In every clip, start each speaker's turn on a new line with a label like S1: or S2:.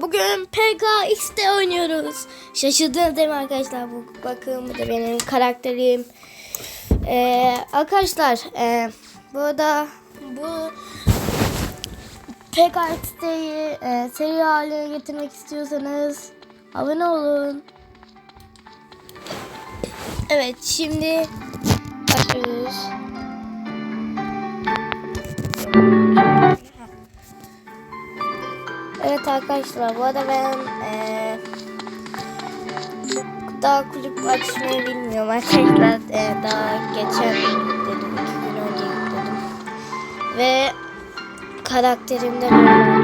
S1: Bugün PKX'de oynuyoruz. Şaşırdınız değil mi arkadaşlar? Bu, bakın bu da benim karakterim. Ee, arkadaşlar e, burada bu PKX'deyi e, seri haline getirmek istiyorsanız abone olun. Evet şimdi başlıyoruz. Evet arkadaşlar bu arada ben eee, daha kulüp açmayı bilmiyorum arkadaşlar. Eee, daha geçen dedim iki gün önce yükledim ve karakterimde böyle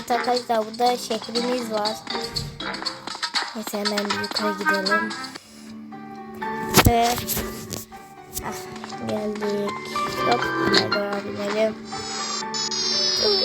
S1: Evet arkadaşlar burada şehrimiz var. Neyse hemen bir yukarı gidelim. Ve ah, geldik. Hop hadi binelim.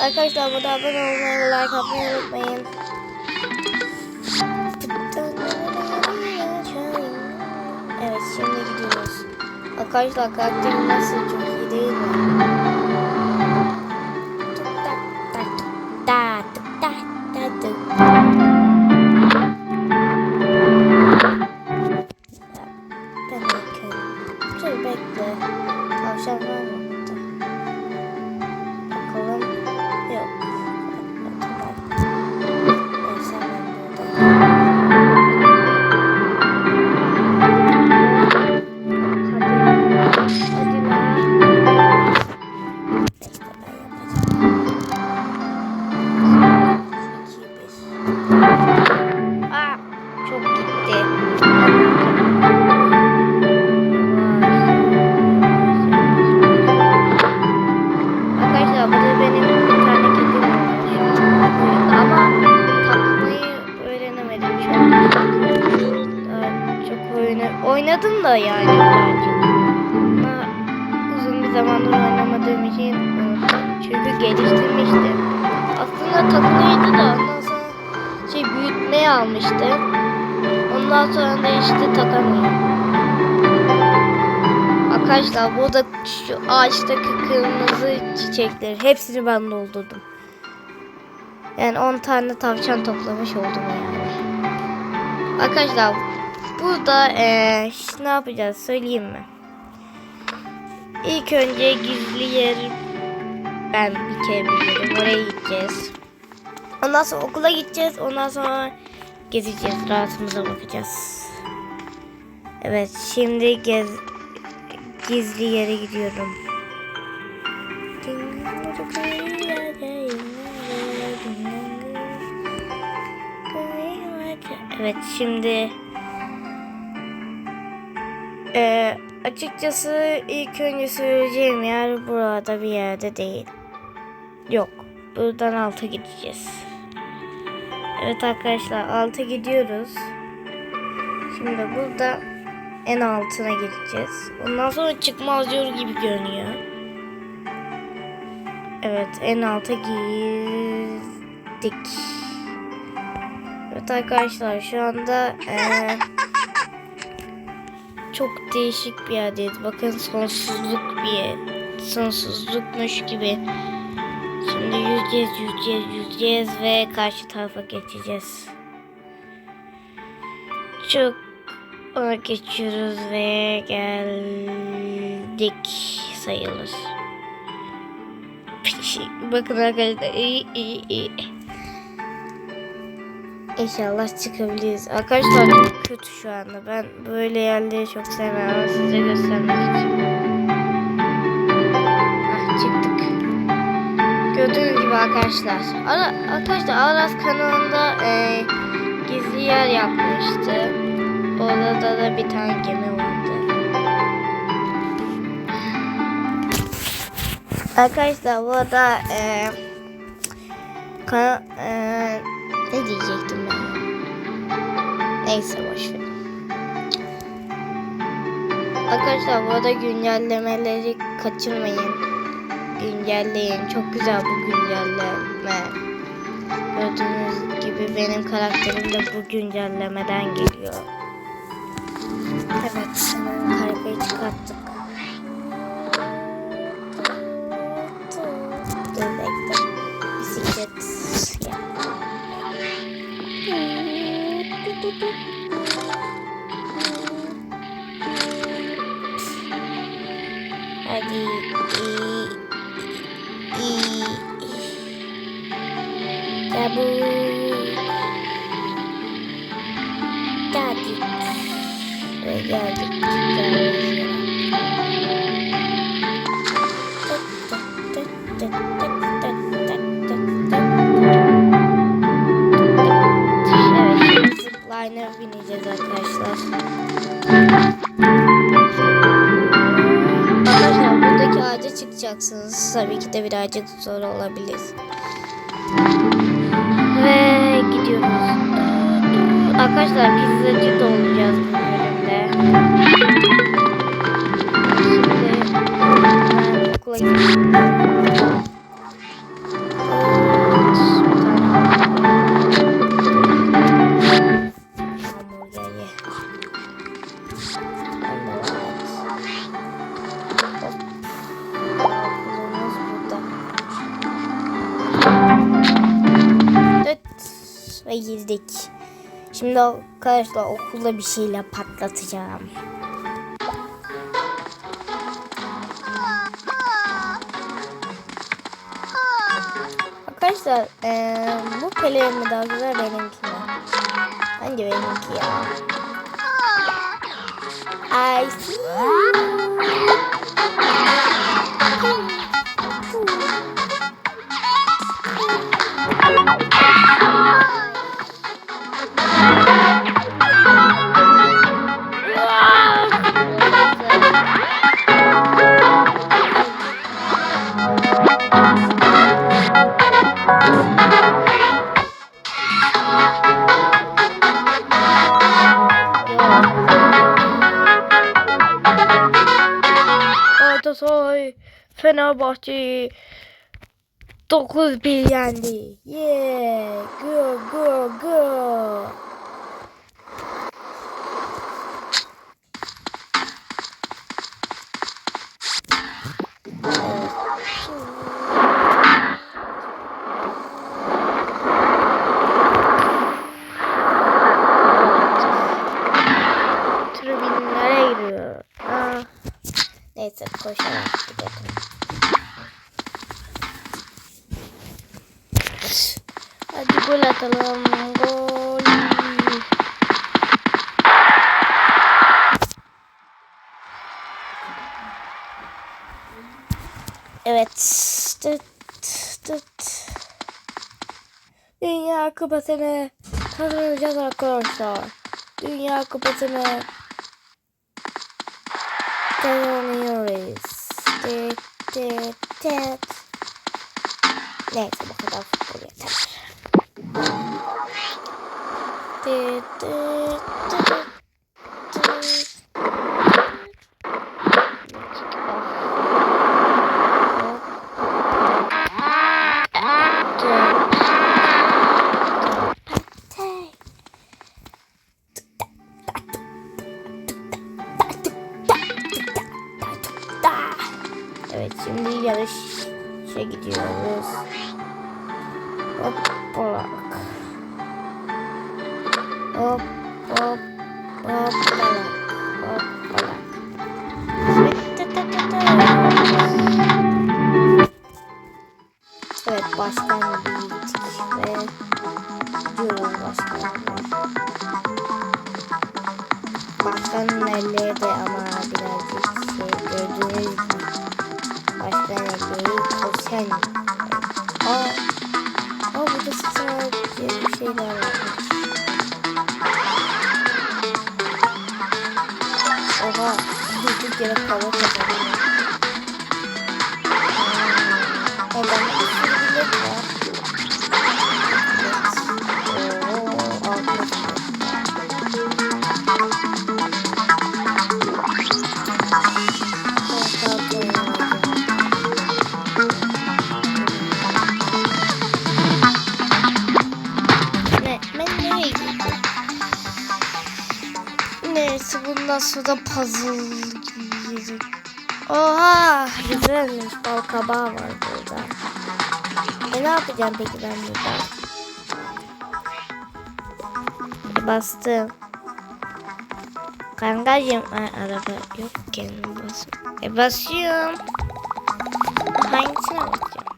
S1: Arkadaşlar burada abone olmayı, like atmayı unutmayın. Evet şimdi gidiyoruz. Arkadaşlar karakterim nasıl çok iyi değil mi? 的。Çok oyunu oynadım da yani birazcık. Ama uzun bir zamandır oynamadığım için unuttum. Çünkü geliştirmiştim. Aslında takılıydı da ondan sonra şey büyütmeye almıştı. Ondan sonra da işte takamıyorum. Arkadaşlar burada şu ağaçtaki kırmızı çiçekleri hepsini ben doldurdum. Yani 10 tane tavşan toplamış oldum yani. Arkadaşlar burada eee, ş- ne yapacağız söyleyeyim mi? İlk önce gizli yer ben bir kere bilirim. Oraya gideceğiz. Ondan sonra okula gideceğiz. Ondan sonra gezeceğiz. Rahatımıza bakacağız. Evet şimdi gez gizli yere gidiyorum. Evet şimdi Ee, açıkçası ilk önce söyleyeceğim yer burada bir yerde değil. Yok. Buradan alta gideceğiz. Evet arkadaşlar alta gidiyoruz. Şimdi burada en altına gideceğiz. Ondan sonra çıkmaz yol gibi görünüyor. Evet en alta girdik. Evet arkadaşlar şu anda eee, çok değişik bir yerdeyiz. Bakın sonsuzluk bir. Sonsuzlukmuş gibi. Şimdi yüzeceğiz, yüzeceğiz, yüzeceğiz ve karşı tarafa geçeceğiz. Çok ona geçiyoruz ve geldik sayılır. Bakın arkadaşlar iyi iyi iyi. İnşallah çıkabiliriz. Arkadaşlar kötü şu anda. Ben böyle yerleri çok sevmem ama size göstermek için. Ah çıktık. Gördüğünüz gibi arkadaşlar. Ara, arkadaşlar Aras kanalında e, gizli yer yapmıştı. Orada da bir tane gemi vardı. Arkadaşlar bu arada e, kan, e, ne diyecektim ben? Neyse boşver. Arkadaşlar bu arada güncellemeleri kaçırmayın. Güncelleyin. Çok güzel bu güncelleme. benim karakterim de bu güncellemeden geliyor. Evet, kaykayı çıkarttık. De birazcık zor olabilir. Ve gidiyoruz. Arkadaşlar pizzacı da olacağız arkadaşlar okulda bir şeyle patlatacağım. Arkadaşlar eee, bu pelerin mi daha güzel benimki mi? Bence benimki ya. I see. Fenerbahçe 9-1 yendi. Yeah, go go go. Tribünlere giriyor. Aa. Neyse koşarak gidelim. Atalım. Gol. Evet. Tıt, tıt. Dünya kupasını kazanacağız arkadaşlar. Dünya kupasını kazanıyoruz. Tıt, tıt, tıt. Neyse bu kadar futbol yeter. Evet şimdi yarışa gidiyoruz. Hoppalak. Hop hop hoppalak. Hoppalak. Evet baştan gittik ve gidiyoruz baştan. Başkanın elleri de ama birazcık şey gördüğünüz gibi başkan elleri koşan. Aa, aa burada diye bir şey var. Buraya para kazanıyor. Elden Neyse bundan sonra puzzle Oha güzelmiş. Bal kabağı var burada. E ne yapacağım peki ben burada? Bastım. Kankacığım Ay, araba yok kendim basıyorum. E basıyorum. Hangisine basacağım?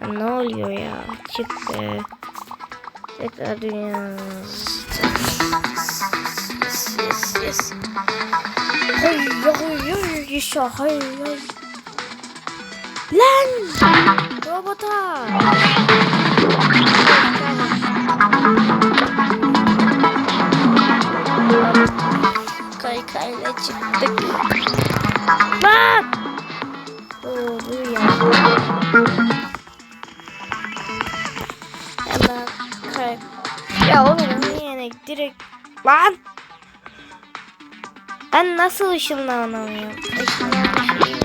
S1: Ya Ne oluyor ya? Çık be. Tekrar dünya. Yes, yes, yes. Hey, hey, hey, yaşa, hey. Lan! Robota! Kaykayla çıktık. Lan! Doğru ya. Hemen kay... Ya oğlum niye direkt... Lan! Ben nasıl ışınlanamıyorum? Işınlanmışım.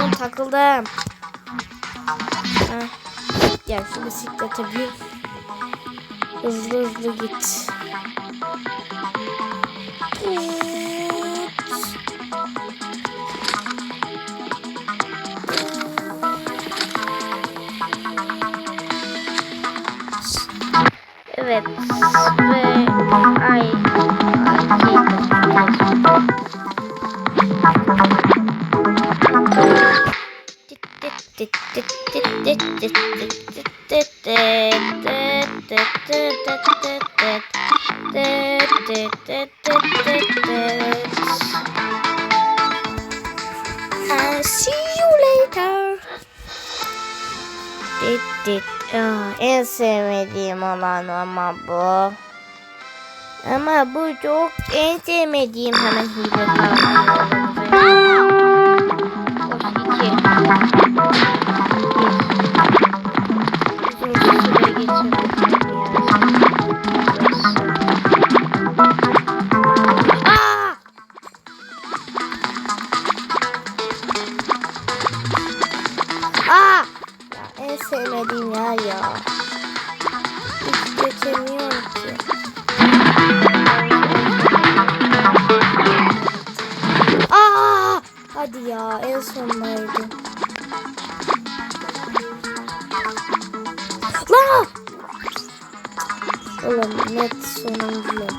S1: Oğlum takıldım. Heh. Gel şu bisiklete bin. Hızlı hızlı git. Evet. Ve see you later. Dit. Ah, en sevmediğim olan ama bu. Ama bu çok en sevmediğim hemen hile kalkıyor. Oğlum net sonuncu.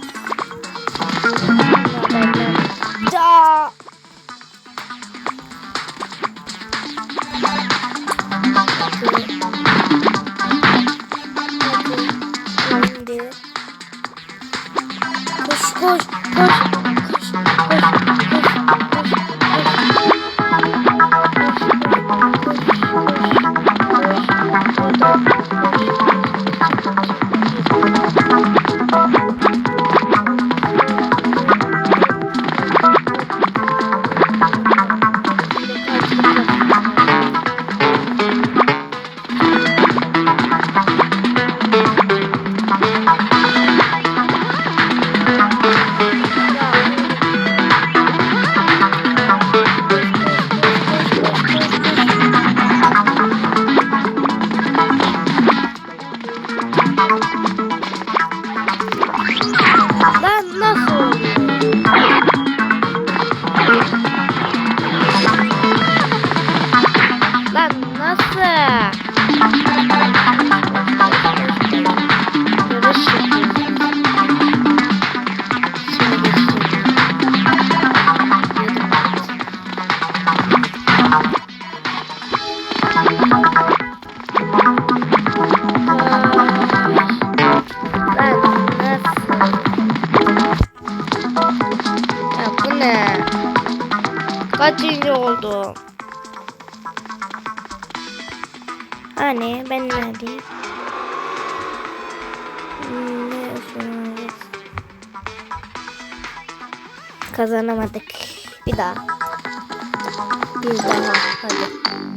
S1: Kazanamadık. Bir daha. Bir daha. Hadi.